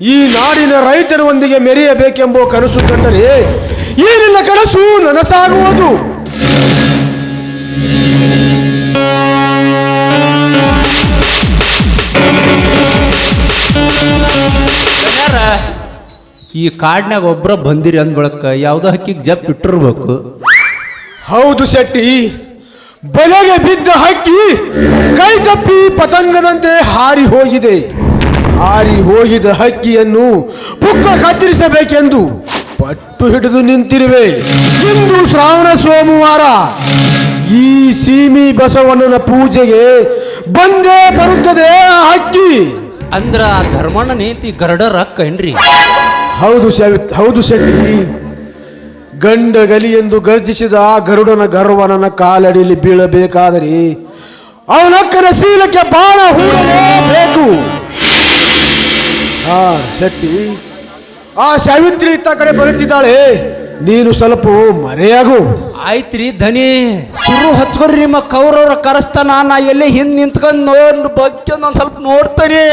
ಈ ನಾಡಿನ ರೈತರೊಂದಿಗೆ ಮೆರೆಯಬೇಕೆಂಬ ಕನಸು ಕಂಡರೆ ಈ ನಿನ್ನ ಕನಸು ನನಸಾಗುವುದು. ಈ ಕಾಡ್ನಾಗ ಒಬ್ಬರ ಬಂದಿರಿ ಅಂದ್ ಯಾವುದೋ ಯಾವ್ದೋ ಹಕ್ಕಿಗೆ ಜಪ್ ಇಟ್ಟಿರ್ಬೇಕು. ಹೌದು ಶೆಟ್ಟಿ ಬಲೆಗೆ ಬಿದ್ದ ಹಕ್ಕಿ ಕೈ ತಪ್ಪಿ ಪತಂಗದಂತೆ ಹಾರಿ ಹೋಗಿದೆ. ಹಾರಿ ಹೋಗಿದ ಹಕ್ಕಿಯನ್ನು ಪುಕ್ಕ ಕತ್ತರಿಸಬೇಕೆಂದು ಪಟ್ಟು ಹಿಡಿದು ನಿಂತಿರುವೆ. ಇಂದು ಶ್ರಾವಣ ಸೋಮವಾರ. ಈ ಸೀಮಿ ಬಸವಣ್ಣನ ಪೂಜೆಗೆ ಬಂದೇ ಬರುತ್ತದೆ ಆ ಹಕ್ಕಿ. ಅಂದ್ರ ಧರ್ಮನ ಧರ್ಮಣ್ಣ ನೇತಿ ಗರಡರ ಏನ್ರಿ? ಹೌದು ಹೌದು ಶೆಟ್ಟಿ. ಗಂಡ ಗಲಿ ಎಂದು ಗರ್ಜಿಸಿದ ಆ ಗರುಡನ ಗರ್ವನನ ಕಾಲಡಿಯಲ್ಲಿ ಬೀಳಬೇಕಾದರೆ ಅವನಕ್ಕನ ಶೀಲಕ್ಕೆ ಬಾಣ ಹೂಡಲೇಬೇಕು. ಹಾ ಶೆಟ್ಟಿ. ಆ ಸಾವಿತ್ರಿ ಇತ್ತ ಕಡೆ ಬರುತ್ತಿದ್ದಾಳೆ. ನೀನು ಸ್ವಲ್ಪ ಮರೆಯಾಗು. ಆಯ್ತ್ರಿ ಧನಿ ಶುರು ಹಚ್ಕೊರಿ ನಿಮ್ಮ ಕೌರವ್ರ ಕರೆಸ್ತಾನ. ನಾ ಎಲ್ಲಿ ಹಿಂದ್ ನಿಂತ್ಕೊಂಡು ಬಗ್ಗೆ ಒಂದ್ ಸ್ವಲ್ಪ ನೋಡ್ತಾನೆ.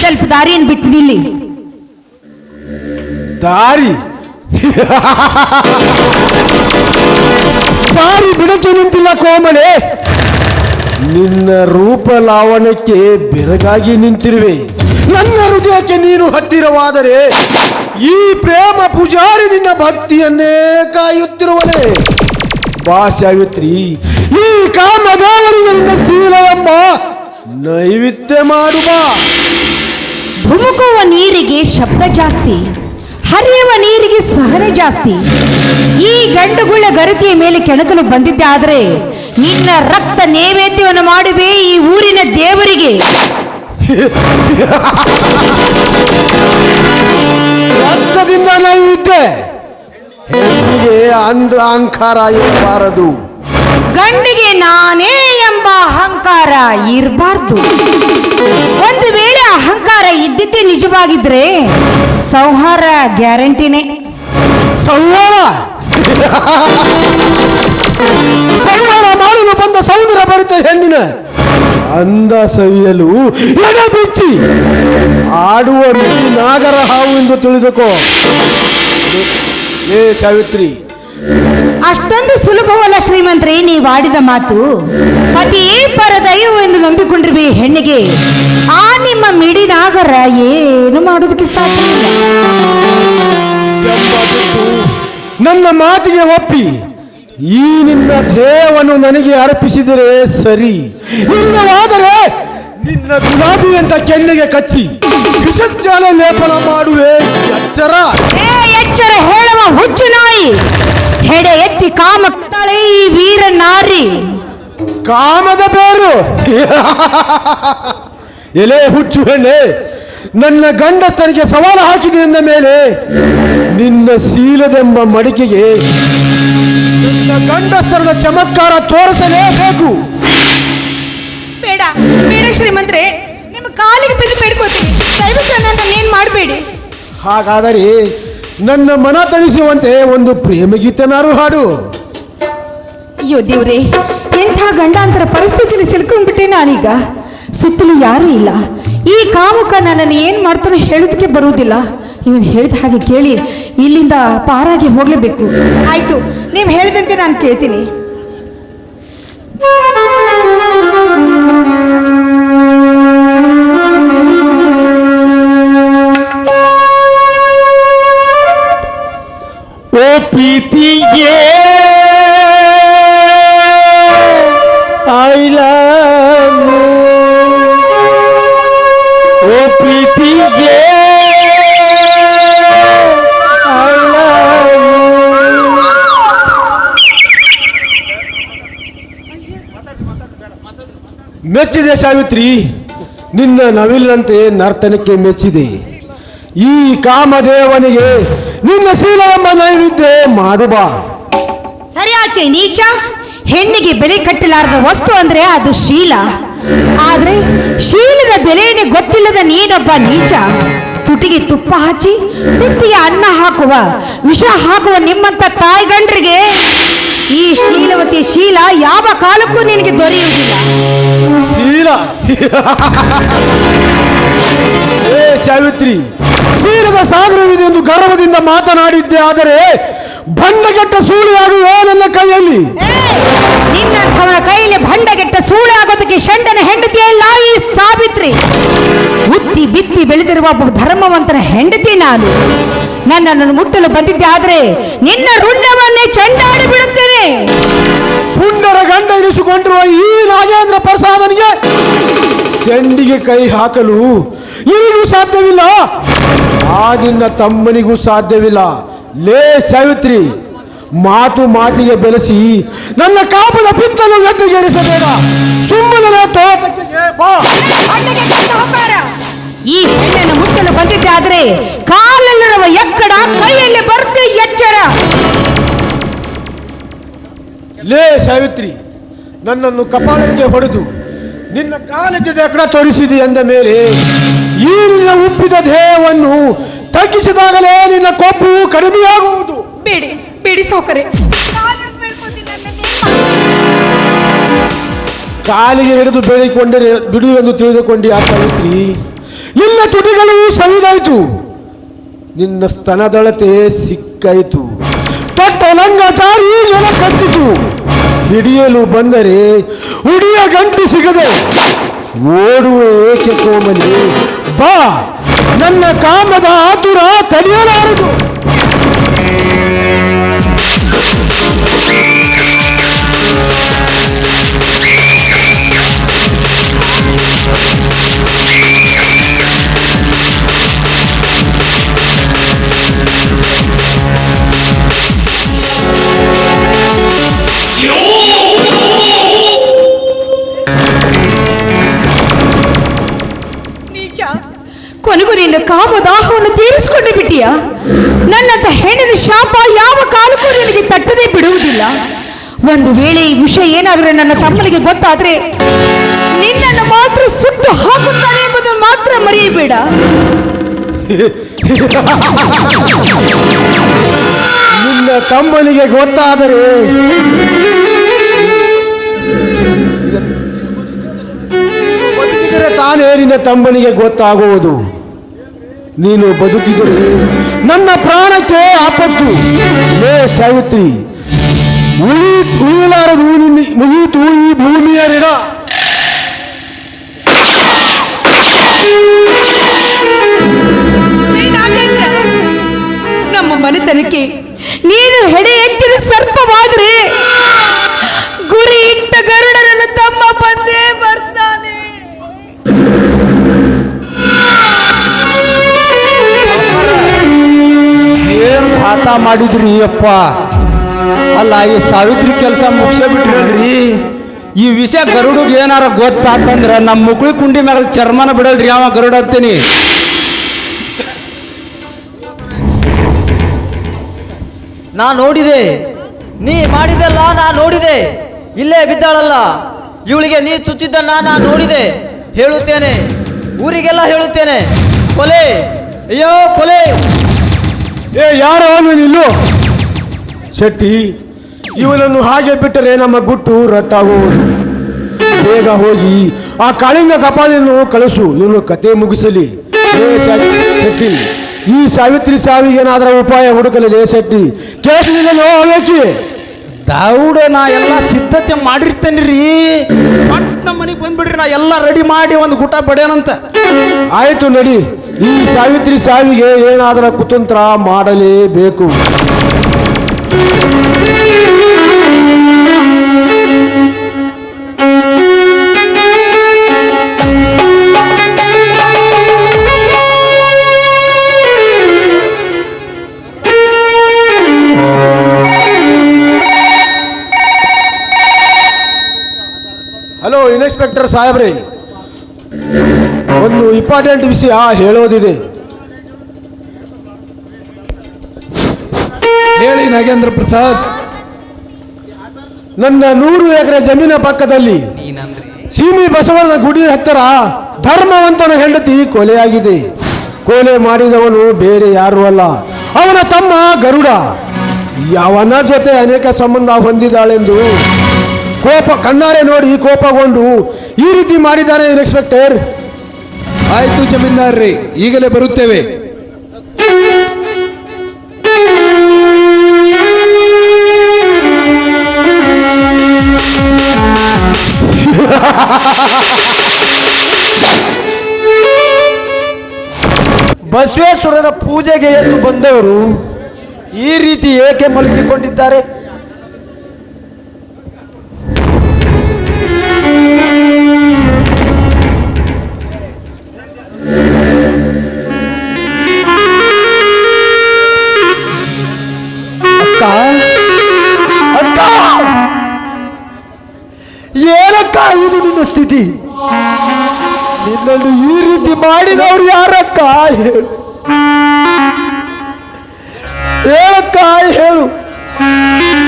ಸ್ವಲ್ಪ ದಾರಿಯನ್ನು ದಾರಿ? ದಾರಿ ಬಿಡಕ್ಕೆ ನಿಂತಿಲ್ಲ ಕೋಮಳೆ ನಿನ್ನ ರೂಪ ಲಾವಣಕ್ಕೆ ಬೆರಗಾಗಿ ನಿಂತಿರುವೆ. ನನ್ನ ಹೃದಯಕ್ಕೆ ನೀನು ಹತ್ತಿರವಾದರೆ ಈ ಪ್ರೇಮ ಪೂಜಾರಿ ನಿನ್ನ ಭಕ್ತಿಯನ್ನೇ ಕಾಯುತ್ತಿರುವನೆ. ಬಾ ಸಾವಿತ್ರಿ ಈ ಕಾಮದೇವರಿಗೆ ಸೀಲ ಎಂಬ ನೈವೇದ್ಯ ಮಾಡುವ. ಧುಮುಕುವ ನೀರಿಗೆ ಶಬ್ದ ಜಾಸ್ತಿ ಹರಿಯುವ ನೀರಿಗೆ ಸಹನೆ ಜಾಸ್ತಿ. ಈ ಗಂಡುಗುಳ್ಳ ಗರತಿಯ ಮೇಲೆ ಕೆಣಕಲು ಬಂದಿದ್ದೆ ಆದರೆ ನಿನ್ನ ರಕ್ತ ನೈವೇದ್ಯವನ್ನು ಮಾಡುವೆ ಈ ಊರಿನ ದೇವರಿಗೆ. ರಕ್ತದಿಂದ ನೈವೇದ್ಯ. ಹೆಣ್ಣಿಗೆ ಅಂಧ ಅಹಂಕಾರ ಇರಬಾರದು. ಗಂಡಿಗೆ ನಾನೇ ಎಂಬ ಅಹಂಕಾರ ಇರಬಾರ್ದು. ಒಂದು ವೇಳೆ ಅಹಂಕಾರ ಇದ್ದಿದ್ದೇ ನಿಜವಾಗಿದ್ರೆ ಸಂಹಾರ ಗ್ಯಾರಂಟಿನೇ. ಸಂಹಾರ? ಸಂಹಾರ ಮಾಡಲು ಬಂದ ಸೌಂದರ್ಯ ಬರುತ್ತೆ ಹೆಣ್ಣಿನ. ಅಂದ ಸವಿಯಲು ಎಡ ಬಿಚ್ಚಿ ಆಡುವ ನಾಗರ ಹಾವು ಎಂದು ತಿಳಿದುಕೋ. ಏ ಸಾವಿತ್ರಿ ಅಷ್ಟೊಂದು ಸುಲಭವಲ್ಲ ಶ್ರೀಮಂತ್ರಿ ನೀವು ಆಡಿದ ಮಾತು. ಪತಿಯೇ ದೈವ ಎಂದು ನಂಬಿಕೊಂಡಿರುವ ಈ ಹೆಣ್ಣಿಗೆ ಆ ನಿಮ್ಮ ಮಿಡಿನಾಗರ ಏನು ಮಾಡೋದಕ್ಕೆ ಸಾಧ್ಯ ಇಲ್ಲ. ನನ್ನ ಮಾತಿಗೆ ಒಪ್ಪಿ ಈ ನಿನ್ನ ದೇಹವನ್ನು ನನಗೆ ಅರ್ಪಿಸಿದರೆ ಸರಿ. ಇಲ್ಲವಾದರೆ ನಿನ್ನ ಗುಲಾಬಿ ಅಂತ ಕೆನ್ನೆಗೆ ಕಚ್ಚಿ ಲೇಪನ ಮಾಡುವೆ ಎಚ್ಚರ. ಎಚ್ಚರ ಹೇಳುವ ಹುಚ್ಚು ನಾಯಿ. ಹೆಡೆ ಎತ್ತಿ ಕಾಮ ತಳೆ ಈ ವೀರ ನಾರಿ. ಕಾಮದ ಬೇರು. ಎಲೆ ಹುಚ್ಚು ಹೆಣ್ಣೆ ನನ್ನ ಗಂಡಸ್ತರಿಗೆ ಸವಾಲು ಹಾಕಿದೆ ಎಂದ ಮೇಲೆ ನಿನ್ನ ಸೀಲದೆಂಬ ಮಡಿಕೆಗೆ ನಿನ್ನ ಗಂಡಸ್ತರದ ಚಮತ್ಕಾರ ತೋರಿಸಲೇಬೇಕು. ಬೇಡ ಬೇಡ ಶ್ರೀಮಂತ್ರೆ ನಿಮ್ಮ ಕಾಲಿಗೆ ಬಿದ್ದು ಬೇಡ್ಕೋತೀನಿ ದಯವಿಟ್ಟು ನನ್ನ ಏನು ಮಾಡಬೇಡಿ? ಹಾಗಾದರೆ ನನ್ನ ಮನ ತಣಿಸುವಂತೆ ಒಂದು ಪ್ರೇಮಗೀತನಾರು ಹಾಡು. ಅಯ್ಯೋ ದೇವ್ರೆ, ಎಂಥ ಗಂಡಾಂತರ ಪರಿಸ್ಥಿತಿಯಲ್ಲಿ ಸಿಲ್ಕೊಂಡ್ಬಿಟ್ಟೆ ನಾನೀಗ. ಸುತ್ತಲೂ ಯಾರೂ ಇಲ್ಲ. ಈ ಕಾಮುಕ ನನ್ನನ್ನು ಏನು ಮಾಡ್ತಾನೆ ಹೇಳೋದಕ್ಕೆ ಬರುವುದಿಲ್ಲ. ಇವನು ಹೇಳಿದ ಹಾಗೆ ಕೇಳಿ ಇಲ್ಲಿಂದ ಪಾರಾಗಿ ಹೋಗಲೇಬೇಕು. ಆಯ್ತು, ನೀವು ಹೇಳಿದಂತೆ ನಾನು ಕೇಳ್ತೀನಿ. ಪ್ರೀತಿಯೇ? ಐ ಲವ್ ಓ ಪ್ರೀತಿಯೇ? ಮೆಚ್ಚಿದೆ ಸಾವಿತ್ರಿ ನಿನ್ನ ನವಿಲಿನಂತೆ ನರ್ತನಕ್ಕೆ ಮೆಚ್ಚಿದೆ. ಈ ಕಾಮದೇವನಿಗೆ ನಿನ್ನ ಶೀಲವೆಂಬ ನೈವೇದ್ಯ ಮಾಡುವ ಸರಿ ಆಚೆ ನೀಚ ಹೆಣ್ಣಿಗೆ ಬೆಲೆ ಕಟ್ಟಲಾರದ ವಸ್ತು ಅಂದ್ರೆ ಅದು ಶೀಲ. ಆದ್ರೆ ಶೀಲದ ಬೆಲೆಯೇ ಗೊತ್ತಿಲ್ಲದ ನೀನೊಬ್ಬ ನೀಚ. ತುಟಿಗೆ ತುಪ್ಪ ಹಚ್ಚಿ ತುಟಿಗೆ ಅನ್ನ ಹಾಕುವ ವಿಷ ಹಾಕುವ ನಿಮ್ಮಂತ ತಾಯಿಗಂಡ್ರಿಗೆ ಈ ಶೀಲವತಿ ಶೀಲ ಯಾವ ಕಾಲಕ್ಕೂ ನಿನಗೆ ದೊರೆಯುವುದಿಲ್ಲ. ಶೀಲ. ಏ ಸಾವಿತ್ರಿ ಶೀಲದ ಸಾಗರವಿದೆ ಎಂದು ಗರ್ವದಿಂದ ಮಾತನಾಡಿದ್ದೆ. ಆದರೆ ಸೂಳು ಸೂಳಿಯಾಗುವ ನನ್ನ ಕೈಯಲ್ಲಿ? ನಿನ್ನಂಥವನ ಕೈಯಲ್ಲಿ ಭಂಡಗೆಟ್ಟ ಸೂಳೆ ಆಗೋದಕ್ಕೆ ಶಂಡನ ಹೆಂಡತಿಯಲ್ಲ ಈ ಸಾವಿತ್ರಿ. ಉತ್ತಿ ಬಿತ್ತಿ ಬೆಳೆದಿರುವ ಒಬ್ಬ ಧರ್ಮವಂತನ ಹೆಂಡತಿ ನಾನು. ನನ್ನನ್ನು ಮುಟ್ಟಲು ಬಂದಿದ್ದೆ ಆದರೆ ನಿನ್ನ ರುಂಡವನ್ನೇ ಚಂಡಾಡಿ ಬಿಡುತ್ತೇನೆ. ಪುಂಡರ ಗಂಡ ಇರಿಸಿಕೊಂಡಿರುವ ಈ ರಾಜೇಂದ್ರ ಪ್ರಸಾದನಿಗೆ ಚೆಂಡಿಗೆ ಕೈ ಹಾಕಲು ಇಲ್ಲೂ ಸಾಧ್ಯವಿಲ್ಲ. ಆ ನಿನ್ನ ತಮ್ಮನಿಗೂ ಸಾಧ್ಯವಿಲ್ಲ. ಲೇ ಸಾವಿತ್ರಿ ಮಾತು ಮಾತಿಗೆ ಬೆಳೆಸಿ ನನ್ನ ಕಾಪದ ಪಿತ್ತನ್ನು ವ್ಯಕ್ತಿಗೇರಿಸಬೇಡ ಸುಮ್ಮನೆ ಈ ಹೆಣ್ಣನ್ನು ಮುಟ್ಟಲು ಬಂದಿದ್ದೆ ಆದರೆ ಕಾಲಲ್ಲಿರುವ ಎಕ್ಕಡ ಕೈಯಲ್ಲಿ ಬರ್ತು ಎಚ್ಚರ. ಲೇ ಸಾವಿತ್ರಿ ನನ್ನನ್ನು ಕಪಾಲಕ್ಕೆ ಹೊಡೆದು ನಿನ್ನ ಕಾಲಕ್ಕೆ ಎಕ್ಕಡ ತೋರಿಸಿದಿ ಎಂದ ಮೇಲೆ ಈ ನಿನ್ನ ಉಪ್ಪಿದ ದೇಹವನ್ನು ತಗ್ಗಿಸಿದಾಗಲೇ ನಿನ್ನ ಕೊಬ್ಬು ಕಡಿಮೆಯಾಗುವುದು. ಬೇಡಿ ಬೇಡಿ ಸೌಕರ್ಯ. ಕಾಲಿಗೆ ಹಿಡಿದು ಬೇಡಿಕೊಂಡರೆ ಬಿಡು ಎಂದು ತಿಳಿದುಕೊಂಡು ಆ ಸಾವಿತ್ರಿ ನಿನ್ನ ತುಟಿಗಳು ಸವಿದಾಯಿತು. ನಿನ್ನ ಸ್ತನದಳತೆ ಸಿಕ್ಕಾಯಿತು. ತಟ್ಟ ಲಂಗ ಜಾರಿ ಜನ ಕಚ್ಚಿತು. ಹಿಡಿಯಲು ಬಂದರೆ ಹುಡಿಯ ಗಂಟು ಸಿಗದೆ ಓಡುವ ಏಕೆ ಕೋಮಲಿ? ಬಾ ನನ್ನ ಕಾಮದ ಆತುರ ತಡೆಯಲಾರದು. ಹೆಣ್ಣಿನ ಶಾಪ ಯಾವ ಕಾಲಕ್ಕೂ ನಿನಗೆ ತಟ್ಟದೆ ಬಿಡುವುದಿಲ್ಲ. ಒಂದು ವೇಳೆ ಈ ವಿಷಯ ಏನಾದರೂ ನನ್ನ ತಮ್ಮನಿಗೆ ಗೊತ್ತಾದ್ರೆ ನಿನ್ನನ್ನು ಮಾತ್ರ ಸುಟ್ಟು ಹಾಕುತ್ತಾನೆ ಎಂಬುದನ್ನು ಮಾತ್ರ ಮರೆಯಬೇಡ. ನಿನ್ನ ತಮ್ಮನಿಗೆ ಗೊತ್ತಾದರೆ ತಾನೇ ನಿನ್ನ ತಮ್ಮನಿಗೆ ಗೊತ್ತಾಗುವುದು. ನೀನು ಬದುಕಿದರೆ ನನ್ನ ಪ್ರಾಣಕ್ಕೆ ಆಪತ್ತು. ಲೇ ಸಾವಿತ್ರಿ, ಉಳಿ ಉಳಿಲಾರದು ಮುಗಿಯಿತು ಈ ಭೂಮಿಯ ನಮ್ಮ ಮನೆತನಕ್ಕೆ ನೀನು ಹೆಡೆ ಎತ್ತಿದ ಸರ್ಪವಾದ್ರೆ ಗುರಿ ಇಟ್ಟ ಗರುಡನನ್ನು ತಮ್ಮ ಬಂದೇ ಮಾಡಿದ್ರಿ, ಅಪ್ಪ. ಅಲ್ಲ, ಈ ಸಾವಿತ್ರಿ ಕೆಲಸ ಮುಗಿಸೇ ಈ ವಿಷಯ ಗರುಡಿಗೆ ಏನಾರ ಗೊತ್ತಾತಂದ್ರ ನಮ್ಮ ಮುಕುಳಿ ಕುಂಡಿ ಮ್ಯಾಗ ಚರ್ಮನ ಬಿಡಲ್ರಿ, ಅವ ಗರುಡ ಅಂತೀನಿ. ನಾ ನೋಡಿದೆ. ನೀ ಮಾಡಿದೆಲ್ಲ ನಾ ನೋಡಿದೆ. ಇಲ್ಲೇ ಬಿದ್ದಾಳಲ್ಲ. ಇವಳಿಗೆ ನೀ ಚುಚ್ಚಿದ್ದನ್ನ ನಾ ನೋಡಿದೆ. ಹೇಳುತ್ತೇನೆ. ಊರಿಗೆಲ್ಲ ಹೇಳುತ್ತೇನೆ. ಕೊಲೆ. ಅಯ್ಯೋ, ಕೊಲೆ. ಏ ಯಾರೋ ನೀನು ನಿಲ್ಲು. ಶೆಟ್ಟಿ ಇವನನ್ನು ಹಾಗೆ ಬಿಟ್ಟರೆ ನಮ್ಮ ಗುಟ್ಟು ರಟ್ಟಾಗುವುದು ಬೇಗ ಹೋಗಿ ಆ ಕಾಳಿಂಗ ಕಪಾಲಿಯನ್ನು ಕಳಿಸು. ಇವನು ಕತೆ ಮುಗಿಸಲಿ. ಶೆಟ್ಟಿ ಈ ಸಾವಿತ್ರಿ ಸಾವಿಗೆ ಏನಾದರೂ ಉಪಾಯ ಹುಡುಕಲಿ ಲೇ ಶೆಟ್ಟಿ? ಕೇಳಿಸಲಿಲ್ಲೋ ಹೋಗಿ ದೌಡ ನಾ ಎಲ್ಲ ಸಿದ್ಧತೆ ಮಾಡಿರ್ತೇನೆ ರೀ ಬಟ್ ನಮ್ಮ ಮನೆಗೆ ಬಂದ್ಬಿಡ್ರಿ ನಾ ಎಲ್ಲ ರೆಡಿ ಮಾಡಿ ಒಂದು ಗುಟ ಬಡ್ಯಾನಂತ ಆಯ್ತು ನಡಿ. ಈ ಸಾವಿತ್ರಿ ಸಾವಿಗೆ ಏನಾದರೂ ಕುತಂತ್ರ ಮಾಡಲೇಬೇಕು? ಹಲೋ ಇನ್ಸ್ಪೆಕ್ಟರ್ ಸಾಹೇಬ್ರೆ. ಒಂದು ಇಂಪಾರ್ಟೆಂಟ್ ವಿಷಯ ಹೇಳೋದಿದೆ. ಹೇಳಿ ನಾಗೇಂದ್ರ ಪ್ರಸಾದ್. ನನ್ನ ನೂರು ಎಕರೆ ಜಮೀನ ಪಕ್ಕದಲ್ಲಿ ಸೀಮಿ ಬಸವನ ಗುಡಿ ಹತ್ತಿರ ಧರ್ಮವಂತನ ಹೆಂಡತಿ ಕೊಲೆಯಾಗಿದೆ. ಕೊಲೆ ಮಾಡಿದವನು ಬೇರೆ ಯಾರೂ ಅಲ್ಲ ಅವನ ತಮ್ಮ ಗರುಡ. ಯಾವನ ಜೊತೆ ಅನೇಕ ಸಂಬಂಧ ಹೊಂದಿದ್ದಾಳೆಂದು ಕೋಪ ಕಣ್ಣಾರೆ ನೋಡಿ ಕೋಪಗೊಂಡು ಈ ರೀತಿ ಮಾಡಿದ್ದಾನೆ ಇನ್ಸ್ಪೆಕ್ಟರ್ ಆಯ್ತು ಜಮೀನ್ದಾರ್ರಿ ಈಗಲೇ ಬರುತ್ತೇವೆ. ಬಸವೇಶ್ವರನ ಪೂಜೆಗೆ ಎಂದು ಬಂದವರು ಈ ರೀತಿ ಏಕೆ ಮಲಗಿಕೊಂಡಿದ್ದಾರೆ? ಹೇಳು. ಹೇಳು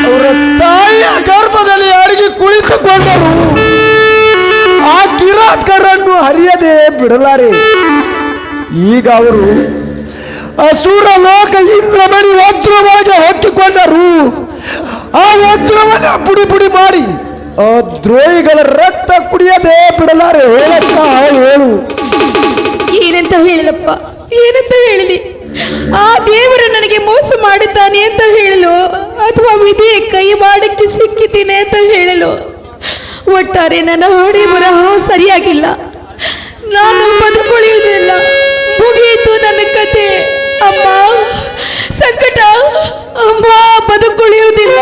ಅವರ ತಾಯಿಯ ಗರ್ಭದಲ್ಲಿ ಅಡಿಗೆ ಕುಳಿತುಕೊಂಡರು. ಆ ಕಿರಾತ್ಕರನ್ನು ಹರಿಯದೆ ಬಿಡಲಾರೆ. ಈಗ ಅವರು ಅಸುರ ಲೋಕ ಇಂದ್ರಮಣಿ ವಜ್ರ ಒಳಗೆ ಹೊತ್ತುಕೊಂಡರು. ಆ ವಜ್ರವನ್ನ ಪುಡಿ ಪುಡಿ ಮಾಡಿ ಆ ದ್ರೋಹಿಗಳ ರಕ್ತ ಕುಡಿಯದೆ ಬಿಡಲಾರೆ. ಹೇಳಕ್ಕ ಹೇಳು. ಏನಂತ ಹೇಳಲಪ್ಪ ಏನಂತ ಹೇಳಲಿ? ಆ ದೇವರು ನನಗೆ ಮೋಸ ಮಾಡುತ್ತಾನೆ ಅಂತ ಹೇಳಲು ಅಥವಾ ವಿಧಿಯ ಕೈ ಮಾಡಕ್ಕೆ ಸಿಕ್ಕಿದ್ದೀನಿ ಅಂತ ಹೇಳಲು ಒಟ್ಟಾರೆ ನನ್ನ ಹಾಡಿ ಬರಹ ಸರಿಯಾಗಿಲ್ಲ. ನಾನು ಬದುಕುಳಿಯುವುದಿಲ್ಲ. ಮುಗಿಯಿತು ನನ್ನ ಕತೆ. ಅಮ್ಮ, ಸಂಕಟ. ಅಮ್ಮ, ಬದುಕುಳಿಯುವುದಿಲ್ಲ.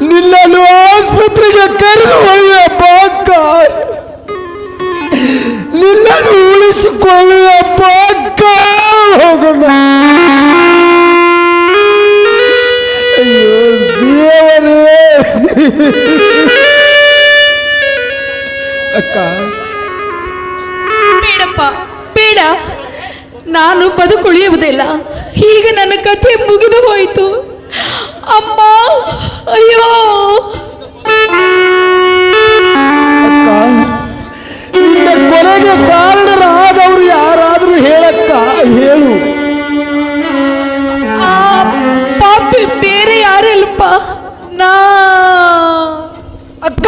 ನಿಲ್ಲಲು ಆಸ್ಪತ್ರೆಗೆ ಕರೆದು ಒಯ್ಯಪ್ಪ ಅಕ್ಕ. ನಿನ್ನನ್ನು ಉಳಿಸಿಕೊಳ್ಳುವಪ್ಪ ಅಕ್ಕ ಹೋಗೋಣ ಅಯ್ಯೋ, ದೇವರೇ. ಅಕ್ಕ. ಬೇಡಪ್ಪ, ಬೇಡ. ನಾನು ಬದುಕುಳಿಯುವುದಿಲ್ಲ. ಈಗ ನನ್ನ ಕಥೆ ಮುಗಿದು ಹೋಯಿತು. ಅಮ್ಮ, ಅಯ್ಯೋ. ಕಾರಣರಾದವರು ಯಾರಾದರೂ ಹೇಳಕ್ಕ ಹೇಳು. ಪಾಪಿ ಬೇರೆ ಯಾರಲ್ಲಪ್ಪ. ನಾ ಅಕ್ಕ!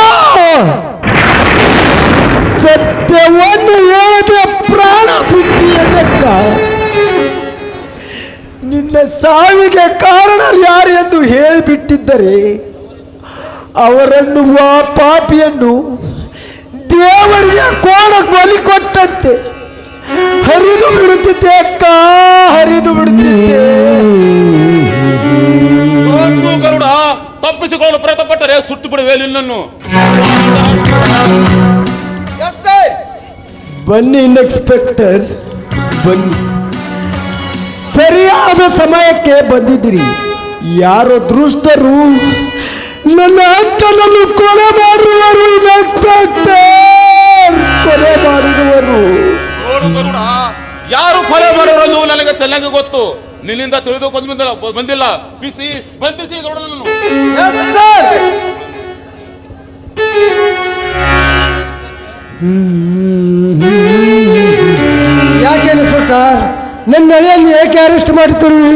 ಸತ್ಯವನ್ನು ಹೇಳದೆ ಪ್ರಾಣ ಬಿಟ್ಟಿಯಕ್ಕ ನಿನ್ನ ಸಾವಿಗೆ ಕಾರಣ ಯಾರು ಎಂದು ಹೇಳಿಬಿಟ್ಟಿದ್ದರೆ ಅವರನ್ನು ಆ ಪಾಪಿಯನ್ನು ದೇವರಿಗೆ ಕೋಣ ಬಲಿ ಕೊಟ್ಟಂತೆ ಹರಿದು ಬಿಡುತ್ತಿದ್ದೆ ಅಕ್ಕ ಹರಿದು ಬಿಡುತ್ತಿದ್ದೆ. ಗರುಡ ತಪ್ಪಿಸಿಕೊಳ್ಳಲು ಪ್ರಯತ್ನ ಪಟ್ಟರೆ ಸುಟ್ಟು ಬಿಡುವೆ ನಿನ್ನನ್ನು. ಬನ್ನಿ ಇನ್ಸ್ಪೆಕ್ಟರ್ ಬನ್ನಿ. ಸರಿಯಾದ ಸಮಯಕ್ಕೆ ಬಂದಿದ್ದೀರಿ. ಯಾರೋ ದೃಷ್ಟರು ನನ್ನ ಅಕ್ಕನನ್ನು ಕೊಲೆ ಮಾಡುವರು ಇನ್ಸ್ಪೆಕ್ಟರ್ ಕೊಲೆ ಮಾಡಿರುವರು ಯಾರು ಕೊಲೆ ಮಾಡಿರೋದು ನನಗೆ ಚೆನ್ನಾಗಿ ಗೊತ್ತು. ನಿನ್ನಿಂದ ತಿಳಿದುಕೊಂಡು ಬಂದಿಲ್ಲ ಬಂದಿಲ್ಲ. ಬಿಸಿ ಬಂಧಿಸಿ ಗರುಡನನ್ನು ಯಾಕೆ ಇನ್ಸ್ಪೆಕ್ಟರ್ ನನ್ನ ಅಳಿಯನ್ನು ಏಕೆ ಅರೆಸ್ಟ್ ಮಾಡುತ್ತಿರುವಿ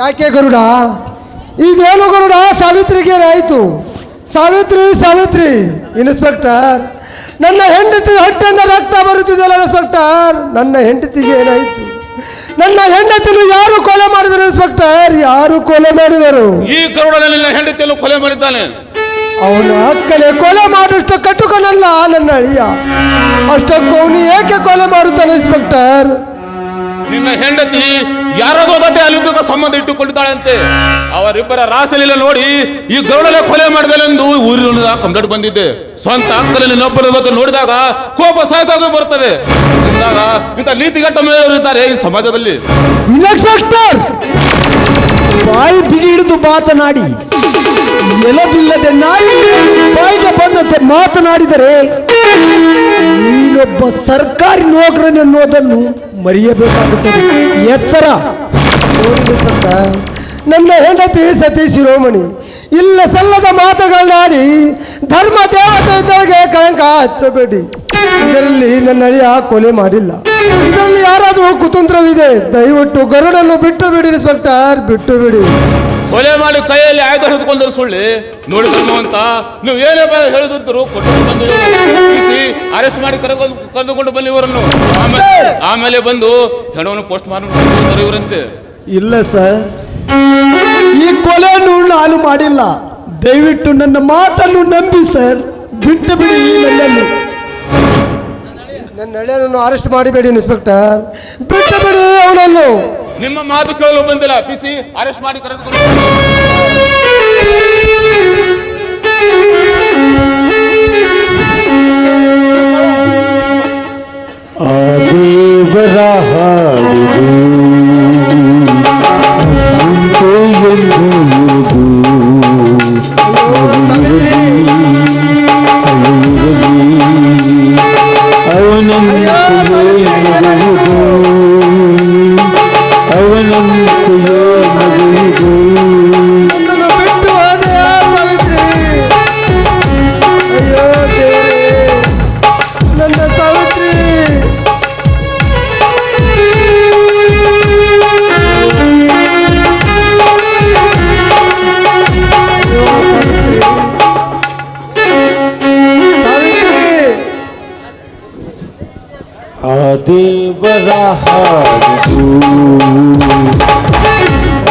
ಯಾಕೆ ಗರುಡ? ಇದೇನು ಗರುಡ? ಸಾವಿತ್ರಿಗೆ ಏನಾಯಿತು ಸಾವಿತ್ರಿ ಸಾವಿತ್ರಿ. ಇನ್ಸ್ಪೆಕ್ಟರ್ ನನ್ನ ಹೆಂಡತಿ ಹೊಟ್ಟೆಯಿಂದ ರಕ್ತ ಬರುತ್ತಿದೆಯಲ್ಲ ಇನ್ಸ್ಪೆಕ್ಟರ್ ನನ್ನ ಹೆಂಡತಿಗೆ ಏನಾಯ್ತು? ನನ್ನ ಹೆಂಡತಿಯನ್ನು ಯಾರು ಕೊಲೆ ಮಾಡಿದರು ಇನ್ಸ್ಪೆಕ್ಟರ್ ಯಾರು ಕೊಲೆ ಮಾಡಿದರು? ಈ ಕರುಡಲ್ಲಿ ನನ್ನ ಹೆಂಡತಿಯನ್ನು ಕೊಲೆ ಮಾಡಿದ್ದಾನೆ. ಅವನ ಅಕ್ಕಲೆ ಕೊಲೆ ಮಾಡುವಷ್ಟು ಕಟುಕನಲ್ಲ ನನ್ನ ಅಳಿಯ. ಅಷ್ಟಕ್ಕೂ ಅವನು ಏಕೆ ಕೊಲೆ ಮಾಡುತ್ತಾನೆ ಇನ್ಸ್ಪೆಕ್ಟರ್ ನಿನ್ನ ಹೆಂಡತಿ ಯಾರದೋ ಜೊತೆ ಅಲ್ಲಿ ಸಂಬಂಧ ಇಟ್ಟುಕೊಂಡಿದ್ದಾಳಂತೆ ಅವರಿಬ್ಬರ ರಾಸಲೀಲ ನೋಡಿ ಈ ಗರುಡಲೆ ಕೊಲೆ ಮಾಡಿದನೆಂದು ಊರಿನ ಕಂಪ್ಲೇಂಟ್ ಬಂದಿದ್ದೆ ಸ್ವಂತ ಅಕ್ಕನಲ್ಲಿ ಇನ್ನೊಬ್ಬರ ನೋಡಿದಾಗ ಕೋಪ ಸಹಜವಾಗಿ ಬರ್ತದೆ ಅಂದಾಗ ಇಂಥ ನೀತಿಗಟ್ಟ ಮೇಲೆಯವರು ಇದ್ದಾರೆ ಈ ಸಮಾಜದಲ್ಲಿ. ಬಾಯಿ ಬಿಗಿ ಹಿಡಿದು ಮಾತನಾಡಿ. ನೆಲವಿಲ್ಲದೆ ನಾಯಿ ಬಾಯಿಗೆ ಬಂದಂತೆ ಮಾತನಾಡಿದರೆ ನೀನೊಬ್ಬ ಸರ್ಕಾರಿ ನೌಕರನೆನ್ನುವುದನ್ನು ಮರೆಯಬೇಕಾಗುತ್ತದೆ. ಎಚ್ಚರ ನೋಡಿ ಇನ್ಸ್ಪೆಕ್ಟರ್ ನನ್ನ ಹೆಂಡತಿ ಸತೀಶ್ ಶಿರೋಮಣಿ ಇಲ್ಲ ಸಲ್ಲದ ಮಾತುಗಳನ್ನಾಡಿ ಧರ್ಮ ದೇವತೆಗಳಿಗೆ ಕಳಂಕ ಹಚ್ಚಬೇಡಿ. ಇದರಲ್ಲಿ ನನ್ನ ಅಳಿಯ ಕೊಲೆ ಮಾಡಿಲ್ಲ. ಇದರಲ್ಲಿ ಯಾರಾದರೂ ಕುತಂತ್ರವಿದೆ, ದಯವಿಟ್ಟು ಗರುಡನ್ನು ಬಿಟ್ಟು ಬಿಡಿ, ಇನ್ಸ್ಪೆಕ್ಟರ್, ಬಿಟ್ಟು ಬಿಡಿ. ಕೊಲೆ ಮಾಡಿ ಕೈಯಲ್ಲಿ ಆಯುಧ ಹಿಡಿದುಕೊಂಡ್ರು ಸುಳ್ಳಿ. ನೋಡಿ ಅಂತ ನೀವು ಏನೇ ಬಾ ಹೇಳಿದ್ರು ಕೊಟ್ಟು ಬಂದು ಅರೆಸ್ಟ್ ಮಾಡಿ ಕರೆಕೊಂಡು ಕರೆದುಕೊಂಡು ಬನ್ನಿ ಇವರನ್ನು. ಆಮೇಲೆ ಆಮೇಲೆ ಬಂದು ಹೆಣವನ್ನು ಪೋಸ್ಟ್ ಮಾರ್ಟಮ್ ಇವರಂತೆ. ಇಲ್ಲ ಸರ್. ಈ ಕೊಲೆಯನ್ನು ನಾನು ಮಾಡಿಲ್ಲ. ದಯವಿಟ್ಟು ನನ್ನ ಮಾತನ್ನು ನಂಬಿ ಸರ್. ಬಿಟ್ಟು ಬಿಡಿ ನನ್ನನ್ನು. ನನ್ನ ಹಳೆಯನ್ನು ಅರೆಸ್ಟ್ ಮಾಡಿಬೇಡಿ ಇನ್ಸ್ಪೆಕ್ಟರ್ ಬಿಟ್ಟು ಬಿಡಿ ಅವನನ್ನು. ನಿಮ್ಮ ಮಾತು ಕೇಳಲು ಬಂದಿಲ್ಲ ಬಿಸಿ ಅರೆಸ್ಟ್ ಮಾಡಿ ಕರೆದುಕೊಂಡು ಬನ್ನಿ. ದೇವರ ಹಾಡಿದು.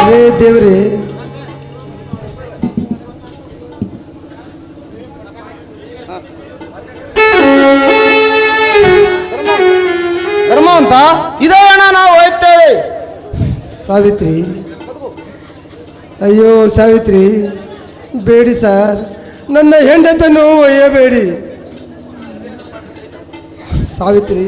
ಅರೇ ದೇವ್ರಿ ಧರ್ಮವಂತ ಇದೇ ಅಣ್ಣ ನಾವು ಹೋಯ್ತೇವೆ ಸಾವಿತ್ರಿ. ಅಯ್ಯೋ ಸಾವಿತ್ರಿ ಬೇಡಿ ಸರ್ ನನ್ನ ಹೆಂಡತನ್ನು ಒಯ್ಯಬೇಡಿ. ಸಾವಿತ್ರಿ.